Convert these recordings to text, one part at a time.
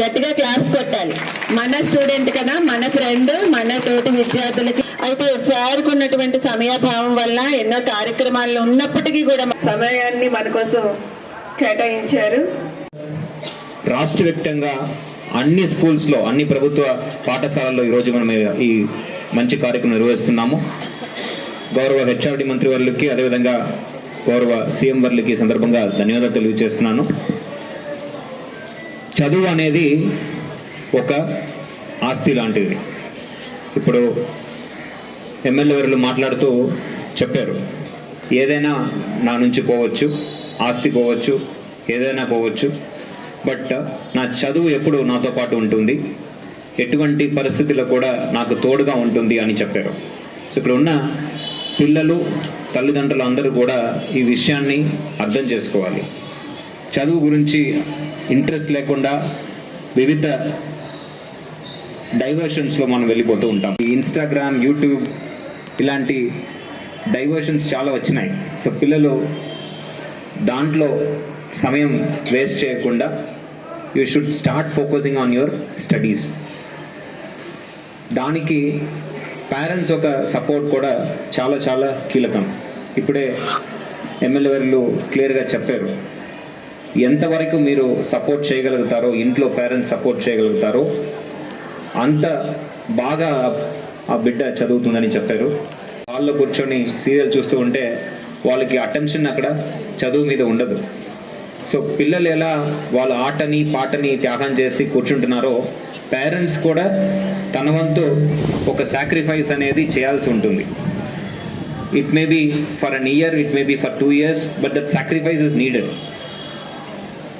గట్టిగా క్లాప్స్ కొట్టాలి. మన స్టూడెంట్ కదా మన ఫ్రెండ్ మన తోటి విద్యార్థులకి. అయితే సార్కు ఉన్నటువంటి సమయాభావం వల్ల ఎన్నో కార్యక్రమాలు ఉన్నప్పటికీ కూడా సమయాన్ని మన కోసం కేటాయించారు. రాష్ట్ర వ్యాప్తంగా అన్ని స్కూల్స్లో అన్ని ప్రభుత్వ పాఠశాలల్లో ఈరోజు మనం ఈ మంచి కార్యక్రమం నిర్వహిస్తున్నాము. గౌరవ హెచ్ఆర్డి మంత్రి వర్లకి అదేవిధంగా గౌరవ సీఎం వర్లకి సందర్భంగా ధన్యవాదాలు తెలియజేస్తున్నాను. చదువు అనేది ఒక ఆస్తి లాంటిది. ఇప్పుడు ఎమ్మెల్యే వారు మాట్లాడుతూ చెప్పారు ఏదైనా నా నుంచి పోవచ్చు ఆస్తి పోవచ్చు ఏదైనా పోవచ్చు బట్ నా చదువు ఎప్పుడు నాతో పాటు ఉంటుంది ఎటువంటి పరిస్థితుల్లో కూడా నాకు తోడుగా ఉంటుంది అని చెప్పారు. సో ఇక్కడ ఉన్న పిల్లలు తల్లిదండ్రులు అందరూ కూడా ఈ విషయాన్ని అర్థం చేసుకోవాలి. చదువు గురించి ఇంట్రెస్ట్ లేకుండా వివిధ డైవర్షన్స్లో మనం వెళ్ళిపోతూ ఉంటాం. ఈ ఇన్స్టాగ్రామ్ యూట్యూబ్ ఇలాంటి డైవర్షన్స్ చాలా వచ్చినాయి. సో పిల్లలు దాంట్లో సమయం వేస్ట్ చేయకుండా you should start focusing on your studies దానికి పేరెంట్స్ ఒక సపోర్ట్ కూడా చాలా చాలా కీలకం. ఇప్పుడే ఎమ్మెల్యే గారు క్లియర్గా చెప్పారు. ఎంతవరకు మీరు సపోర్ట్ చేయగలుగుతారో ఇంట్లో పేరెంట్స్ సపోర్ట్ చేయగలుగుతారో అంత బాగా ఆ బిడ్డ చదువుతుందని చెప్పారు. వాళ్ళు కూర్చొని సీరియల్ చూస్తూ ఉంటే వాళ్ళకి అటెన్షన్ అక్కడ చదువు మీద ఉండదు. సో పిల్లలు ఎలా వాళ్ళ ఆటని పాటని త్యాగం చేసి కూర్చుంటున్నారో పేరెంట్స్ కూడా తన వంతు ఒక సాక్రిఫైస్ అనేది చేయాల్సి ఉంటుంది. It may be for an year it may be for two years but that sacrifice is needed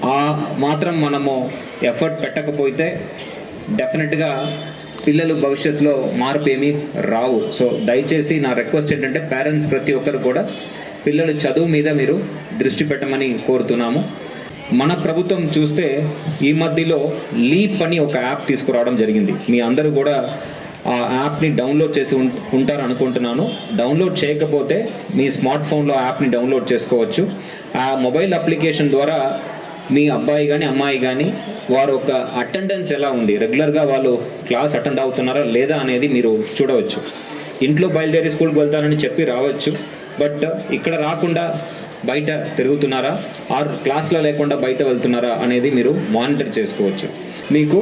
ఆ మాత్రం మనము ఎఫర్ట్ పెట్టకపోతే డెఫినెట్గా పిల్లలు భవిష్యత్తులో మార్పు ఏమీ రావు. సో దయచేసి నా రిక్వెస్ట్ ఏంటంటే పేరెంట్స్ ప్రతి ఒక్కరు కూడా పిల్లలు చదువు మీద మీరు దృష్టి పెట్టమని కోరుతున్నాము. మన ప్రభుత్వం చూస్తే ఈ మధ్యలో లీప్ అని ఒక యాప్ తీసుకురావడం జరిగింది. మీ అందరూ కూడా ఆ యాప్ని డౌన్లోడ్ చేసి ఉం- ఉంటారు అనుకుంటున్నాను. డౌన్లోడ్ చేయకపోతే మీ స్మార్ట్ ఫోన్లో యాప్ని డౌన్లోడ్ చేసుకోవచ్చు. ఆ మొబైల్ అప్లికేషన్ ద్వారా మీ అబ్బాయి కానీ అమ్మాయి కానీ వారు ఒక అటెండెన్స్ ఎలా ఉంది? రెగ్యులర్గా వాళ్ళు క్లాస్ అటెండ్ అవుతున్నారా లేదా అనేది మీరు చూడవచ్చు. ఇంట్లో బయలుదేరి స్కూల్కి వెళ్తారని చెప్పి రావచ్చు. బట్ ఇక్కడ రాకుండా బయట తిరుగుతున్నారా? ఆర్ క్లాస్లో లేకుండా బయట వెళ్తున్నారా అనేది మీరు మానిటర్ చేసుకోవచ్చు. మీకు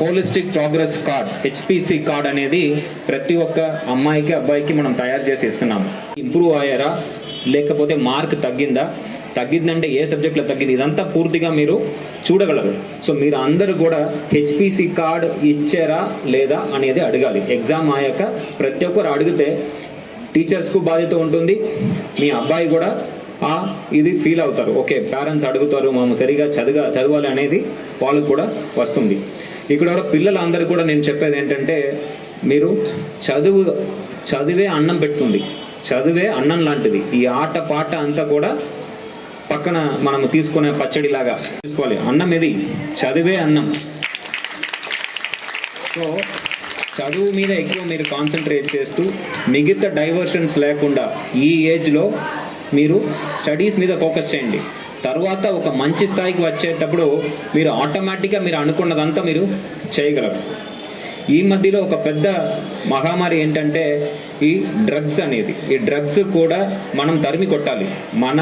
holistic progress card HPC card అనేది ప్రతి ఒక్క అమ్మాయికి అబ్బాయికి మనం తయారు చేసి ఇస్తున్నాము. ఇంప్రూవ్ అయ్యారా? లేకపోతే మార్క్ తగ్గిందా? తగ్గిందంటే ఏ సబ్జెక్ట్లో తగ్గింది? ఇదంతా పూర్తిగా మీరు చూడగలరు. సో మీరు అందరూ కూడా హెచ్పిసి కార్డ్ ఇచ్చారా లేదా అనేది అడగాలి. ఎగ్జామ్ అయ్యాక ప్రతి ఒక్కరు అడిగితే టీచర్స్కు బాధ్యత ఉంటుంది. మీ అబ్బాయి కూడా ఆ ఇది ఫీల్ అవుతారు. ఓకే పేరెంట్స్ అడుగుతారు మేము సరిగా చదువుగా చదవాలి అనేది వాళ్ళకు కూడా వస్తుంది. ఇక్కడ పిల్లలందరూ కూడా నేను చెప్పేది ఏంటంటే మీరు చదువు చదివే అన్నం పెడుతుంది చదివే అన్నం లాంటిది. ఈ ఆట పాట అంతా కూడా పక్కన మనము తీసుకునే పచ్చడిలాగా తీసుకోవాలి. అన్నం ఇది చదివే అన్నం. సో చదువు మీద ఎక్కువ మీరు కాన్సన్ట్రేట్ చేస్తూ మిగతా డైవర్షన్స్ లేకుండా ఈ ఏజ్లో మీరు స్టడీస్ మీద ఫోకస్ చేయండి. తర్వాత ఒక మంచి స్థాయికి వచ్చేటప్పుడు మీరు ఆటోమేటిక్గా మీరు అనుకున్నదంతా మీరు చేయగలరు. ఈ మధ్యలో ఒక పెద్ద మహామారి ఏంటంటే ఈ డ్రగ్స్ అనేది. ఈ డ్రగ్స్ కూడా మనం తరిమి కొట్టాలి. మన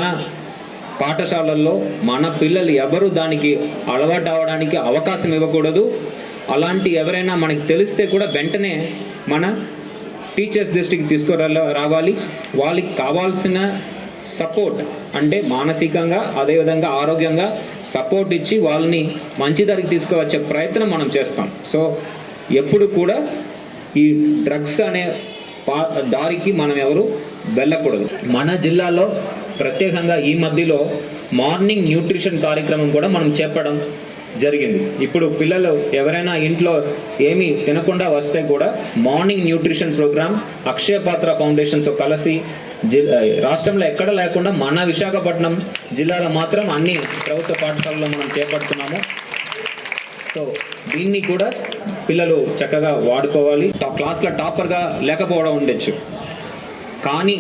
పాఠశాలల్లో మన పిల్లలు ఎవరు దానికి అలవాటు అవడానికి అవకాశం ఇవ్వకూడదు. అలాంటి ఎవరైనా మనకి తెలిస్తే కూడా వెంటనే మన టీచర్స్ దృష్టికి తీసుకురా రావాలి. వాళ్ళకి కావాల్సిన సపోర్ట్ అంటే మానసికంగా అదేవిధంగా ఆరోగ్యంగా సపోర్ట్ ఇచ్చి వాళ్ళని మంచి దారికి తీసుకువచ్చే ప్రయత్నం మనం చేస్తాం. సో ఎప్పుడు కూడా ఈ డ్రగ్స్ అనే దారికి మనం ఎవరు వెళ్ళకూడదు. మన జిల్లాలో ప్రత్యేకంగా ఈ మధ్యలో మార్నింగ్ న్యూట్రిషన్ కార్యక్రమం కూడా మనం చెప్పడం జరిగింది. ఇప్పుడు పిల్లలు ఎవరైనా ఇంట్లో ఏమి తినకుండా వస్తే కూడా మార్నింగ్ న్యూట్రిషన్ ప్రోగ్రామ్ అక్షయ పాత్ర ఫౌండేషన్తో కలిసి రాష్ట్రంలో ఎక్కడ లేకుండా మన విశాఖపట్నం జిల్లాలో మాత్రం అన్ని ప్రభుత్వ పాఠశాలలో మనం చేపడుతున్నాము. సో దీన్ని కూడా పిల్లలు చక్కగా వాడుకోవాలి. క్లాస్లో టాపర్గా లేకపోవడం ఉండొచ్చు. కానీ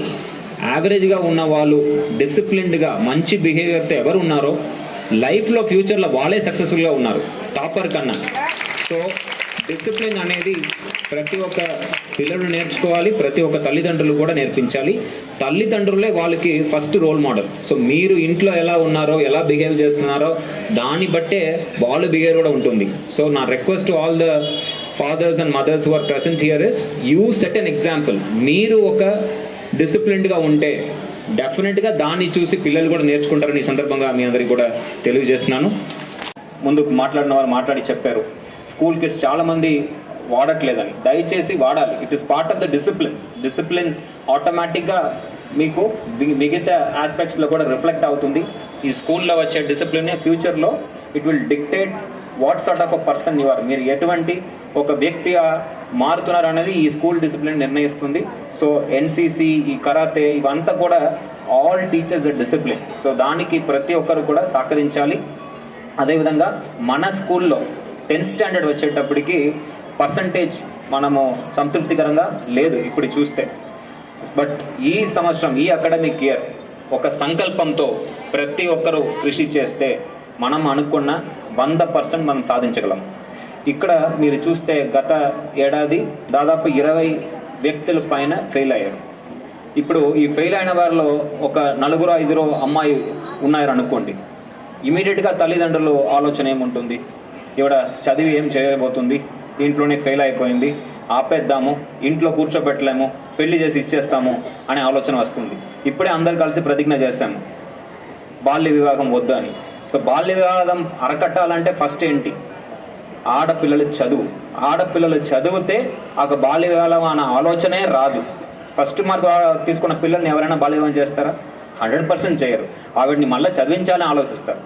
యావరేజ్గా ఉన్న వాళ్ళు డిసిప్లిన్డ్గా మంచి బిహేవియర్తో ఎవరు ఉన్నారో లైఫ్లో ఫ్యూచర్లో వాళ్ళే సక్సెస్ఫుల్గా ఉన్నారు. టాపర్ కన్నా. సో డిసిప్లిన్ అనేది ప్రతి ఒక్క పిల్లలు నేర్చుకోవాలి ప్రతి ఒక్క తల్లిదండ్రులు కూడా నేర్పించాలి. తల్లిదండ్రులే వాళ్ళకి ఫస్ట్ రోల్ మోడల్ సో మీరు ఇంట్లో ఎలా ఉన్నారో ఎలా బిహేవ్ చేస్తున్నారో దాన్ని బట్టే వాళ్ళు బిహేవ్ కూడా ఉంటుంది. సో నా request all the fathers and mothers are present here is you set an example మీరు ఒక డిసిప్లిన్డ్గా ఉంటే డెఫినెట్గా దాన్ని చూసి పిల్లలు కూడా నేర్చుకుంటారని ఈ సందర్భంగా మీ అందరికీ కూడా తెలియజేస్తున్నాను. ముందు మాట్లాడిన వారు మాట్లాడి చెప్పారు. స్కూల్ కిడ్స్ చాలామంది వాడట్లేదని. దయచేసి వాడాలి. It is part of the discipline discipline ఆటోమేటిక్గా మీకు మిగతా ఆస్పెక్ట్స్లో కూడా రిఫ్లెక్ట్ అవుతుంది. ఈ స్కూల్లో వచ్చే డిసిప్లిన్ ఫ్యూచర్లో it will dictate what sort of a person you are మీరు ఎటువంటి ఒక వ్యక్తిగా మారుతున్నారు అనేది ఈ స్కూల్ డిసిప్లిన్ నిర్ణయిస్తుంది. సో ఎన్సీసీ ఈ కరాతే ఇవంతా కూడా ఆల్ టీచర్స్ డిసిప్లిన్. సో దానికి ప్రతి ఒక్కరు కూడా సహకరించాలి. అదేవిధంగా మన స్కూల్లో టెన్త్ స్టాండర్డ్ వచ్చేటప్పటికి పర్సంటేజ్ మనము సంతృప్తికరంగా లేదు ఇప్పుడు చూస్తే. బట్ ఈ సంవత్సరం ఈ అకాడమిక్ ఇయర్ ఒక సంకల్పంతో ప్రతి ఒక్కరూ కృషి చేస్తే మనం అనుకున్న వంద పర్సెంట్ మనం సాధించగలం. ఇక్కడ మీరు చూస్తే గత ఏడాది దాదాపు ఇరవై వ్యక్తుల పైన ఫెయిల్ అయ్యారు. ఇప్పుడు ఈ ఫెయిల్ అయిన వారిలో ఒక నలుగురు ఐదుగురు అమ్మాయి ఉన్నారు అనుకోండి ఇమీడియట్గా తల్లిదండ్రులు ఆలోచన ఏముంటుంది? ఇవిడ చదివి ఏం చేయబోతుంది? ఇంట్లోనే ఫెయిల్ అయిపోయింది. ఆపేద్దాము ఇంట్లో కూర్చోబెట్టలేము పెళ్ళి చేసి ఇచ్చేస్తాము అనే ఆలోచన వస్తుంది. ఇప్పుడే అందరు కలిసి ప్రతిజ్ఞ చేశాము. బాల్య వివాహం వద్దు అని. సో బాల్య వివాహం అరకట్టాలంటే ఫస్ట్ ఏంటి? ఆడపిల్లలు చదువు. ఆడపిల్లలు చదివితే ఆ బాల్యకాలం అనే ఆలోచనే రాదు. ఫస్ట్ మార్క్ తీసుకున్న పిల్లల్ని ఎవరైనా బాల్యవాహం చేస్తారా? హండ్రెడ్ పర్సెంట్ చేయరు. ఆవిడని మళ్ళీ చదివించాలని ఆలోచిస్తారు.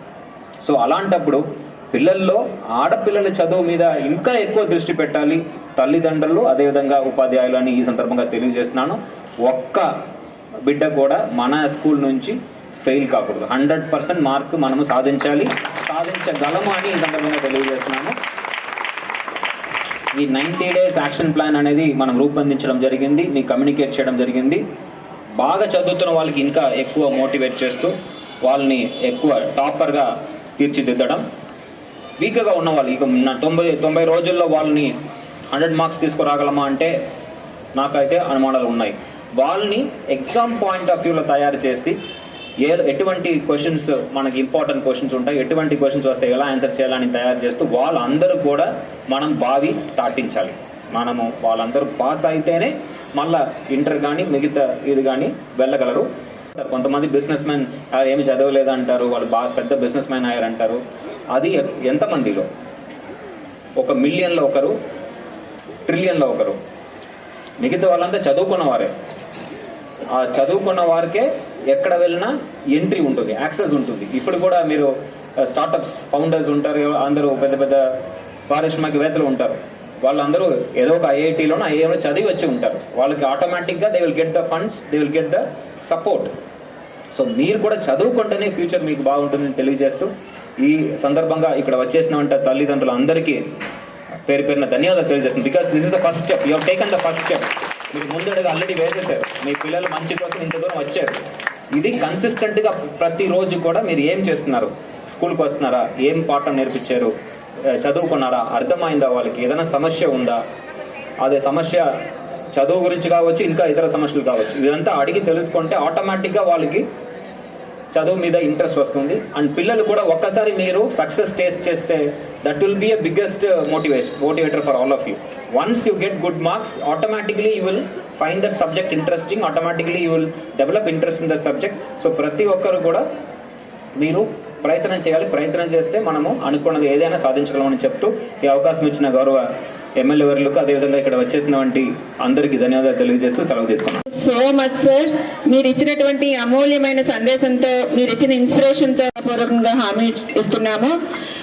సో అలాంటప్పుడు పిల్లల్లో ఆడపిల్లల చదువు మీద ఇంకా ఎక్కువ దృష్టి పెట్టాలి. తల్లిదండ్రులు అదేవిధంగా ఉపాధ్యాయులు అని ఈ సందర్భంగా తెలియజేస్తున్నాను. ఒక్క బిడ్డ కూడా మన స్కూల్ నుంచి ఫెయిల్ కాకూడదు. హండ్రెడ్ పర్సెంట్ మార్క్ మనము సాధించాలి. సాధించగలము అని ఈ సందర్భంగా తెలియజేస్తున్నాను. ఈ నైంటీ డేస్ యాక్షన్ ప్లాన్ అనేది మనం రూపొందించడం జరిగింది మీకు కమ్యూనికేట్ చేయడం జరిగింది. బాగా చదువుతున్న వాళ్ళకి ఇంకా ఎక్కువ మోటివేట్ చేస్తూ వాళ్ళని ఎక్కువ టాపర్గా తీర్చిదిద్దడం. వీక్గా ఉన్న వాళ్ళు ఇక నా తొంభై తొంభై రోజుల్లో వాళ్ళని హండ్రెడ్ మార్క్స్ తీసుకురాగలమా అంటే నాకైతే అనుమానాలు ఉన్నాయి. వాళ్ళని ఎగ్జామ్ పాయింట్ ఆఫ్ వ్యూలో తయారు చేసి ఏ ఎటువంటి క్వశ్చన్స్ మనకి ఇంపార్టెంట్ క్వశ్చన్స్ ఉంటాయి ఎటువంటి క్వశ్చన్స్ వస్తాయి ఎలా ఆన్సర్ చేయాలని తయారు చేస్తూ వాళ్ళందరూ కూడా మనం బావి దాటించాలి. మనము వాళ్ళందరూ పాస్ అయితేనే మళ్ళా ఇంటర్ కానీ మిగతా ఇది కానీ వెళ్ళగలరు. కొంతమంది బిజినెస్ మ్యాన్ ఏమి చదవలేదు అంటారు వాళ్ళు బాగా పెద్ద బిజినెస్ మ్యాన్ అయ్యారంటారు. అది ఎంతమందిలో? ఒక మిలియన్లో ఒకరు ట్రిలియన్లో ఒకరు. మిగతా వాళ్ళంతా చదువుకున్న వారే ఆ చదువుకున్న వారికే ఎక్కడ వెళ్ళినా ఎంట్రీ ఉంటుంది యాక్సెస్ ఉంటుంది. ఇప్పుడు కూడా మీరు స్టార్టప్స్ ఫౌండర్స్ ఉంటారు అందరూ పెద్ద పెద్ద పారిశ్రామికవేత్తలు ఉంటారు. వాళ్ళందరూ ఏదో ఒక ఐఐటీలోనో ఐఐలో చదివి వచ్చి ఉంటారు. వాళ్ళకి ఆటోమేటిక్గా they will get the funds they will get the support so మీరు కూడా చదువుకుంటేనే ఫ్యూచర్ మీకు బాగుంటుందని తెలియజేస్తూ ఈ సందర్భంగా ఇక్కడ వచ్చేసిన తల్లిదండ్రులు అందరికీ పేరు పేరున ధన్యవాదాలు తెలియజేస్తుంది because this is the first step you taken the first step మీరు ముందడుగు ఆల్రెడీ వేసేసారు. మీ పిల్లలు మంచి కోసం ఇంత దూరం వచ్చారు. ఇది కన్సిస్టెంట్గా ప్రతిరోజు కూడా మీరు ఏం చేస్తున్నారు? స్కూల్కి వస్తున్నారా? ఏం పాఠం నేర్పించారు? చదువుకున్నారా? అర్థమైందా వాళ్ళకి? ఏదైనా సమస్య ఉందా? అదే సమస్య చదువు గురించి కావచ్చు ఇంకా ఇతర సమస్యలు కావచ్చు. ఇదంతా అడిగి తెలుసుకుంటే ఆటోమేటిక్గా వాళ్ళకి చదువు మీద ఇంట్రెస్ట్ వస్తుంది. అండ్ పిల్లలు కూడా ఒక్కసారి మీరు సక్సెస్ టేస్ట్ చేస్తే that will be a biggest motivation motivator for all of you once you get good marks automatically you will find that subject interesting automatically you will develop interest in the subject so ప్రతి ఒక్కరు కూడా మీరు ప్రయత్నం చేయాలి. ప్రయత్నం చేస్తే మనము అనుకున్నది ఏదైనా సాధించగలమని చెప్తూ ఈ అవకాశం ఇచ్చిన గౌరవ ఎమ్మెల్యే వర్లకు అదేవిధంగా ఇక్కడ వచ్చేసినటువంటి అందరికీ ధన్యవాదాలు తెలియజేస్తూ సెలవు తీసుకున్నాను సో మచ్ సార్ మీరు ఇచ్చినటువంటి అమూల్యమైన సందేశంతో మీరు ఇచ్చిన ఇన్స్పిరేషన్తో పూర్వకంగా హామీ ఇస్తున్నాము.